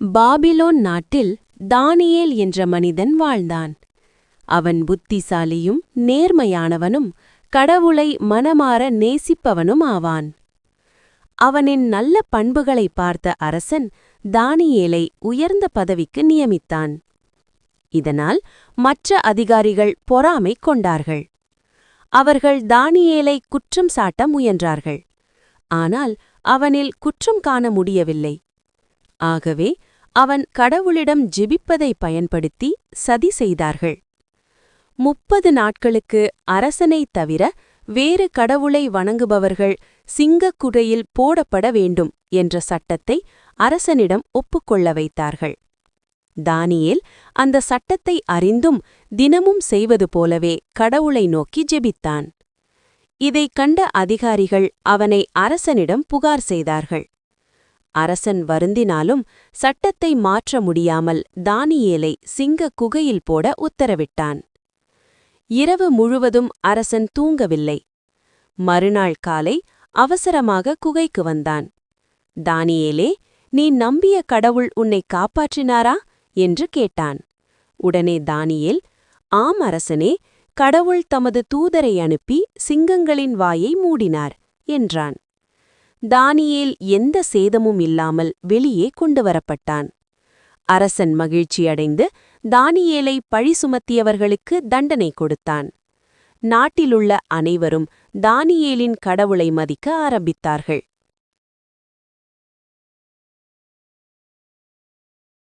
Babylon நாட்டில் தானியேல் என்ற மனிதன் வாழ்ந்தான். அவன் புத்திசாலியும் நேர்மையானவனும் கடவுளை மனமாற நேசிப்பவனும் ஆவான். அவனின் நல்ல பண்புகளை பார்த்த அரசன் தானியேலை உயர்ந்த பதவிக்கு நியமித்தான். இதனால் மற்ற அதிகாரிகள் பொறாமை கொண்டார்கள். அவர்கள் தானியேலை குற்றம் சாட்ட முயன்றார்கள். ஆனால் அவனில் குற்றம் காண முடியவில்லை. ஆகவே அவன் கடவுளிடம் ஜெபிப்பதை பயன்படுத்தி சதி செய்தார்கள். முப்பது நாட்களுக்கு அரசனைத் தவிர வேறு கடவுளை வணங்குபவர்கள் சிங்கக்குடையில் போடப்பட வேண்டும் என்ற சட்டத்தை அரசனிடம் ஒப்புக்கொள்ள வைத்தார்கள். தானியேல் அந்த சட்டத்தை அறிந்தும் தினமும் செய்வது போலவே கடவுளை நோக்கி ஜெபித்தான். இதைக் கண்ட அதிகாரிகள் அவனை அரசனிடம் புகார் செய்தார்கள். அரசன் வருந்தினாலும் சட்டத்தை மாற்ற முடியாமல் தானியேலை சிங்க குகையில் போட உத்தரவிட்டான். இரவு முழுவதும் அரசன் தூங்கவில்லை. மறுநாள் காலை அவசரமாக குகைக்கு வந்தான். தானியேலே நீ நம்பிய கடவுள் உன்னை காப்பாற்றினாரா? என்று கேட்டான். உடனே தானியேல் ஆம் அரசனே கடவுள் தமது தூதரை அனுப்பி சிங்கங்களின் வாயை மூடினார் என்றான். தானியேல் எந்த சேதமும் இல்லாமல் வெளியே கொண்டு வரப்பட்டான். அரசன் மகிழ்ச்சியடைந்து தானியேலை பழி சுமத்தியவர்களுக்கு தண்டனை கொடுத்தான். நாட்டிலுள்ள அனைவரும் தானியேலின் கடவுளை மதிக்க ஆரம்பித்தார்கள்.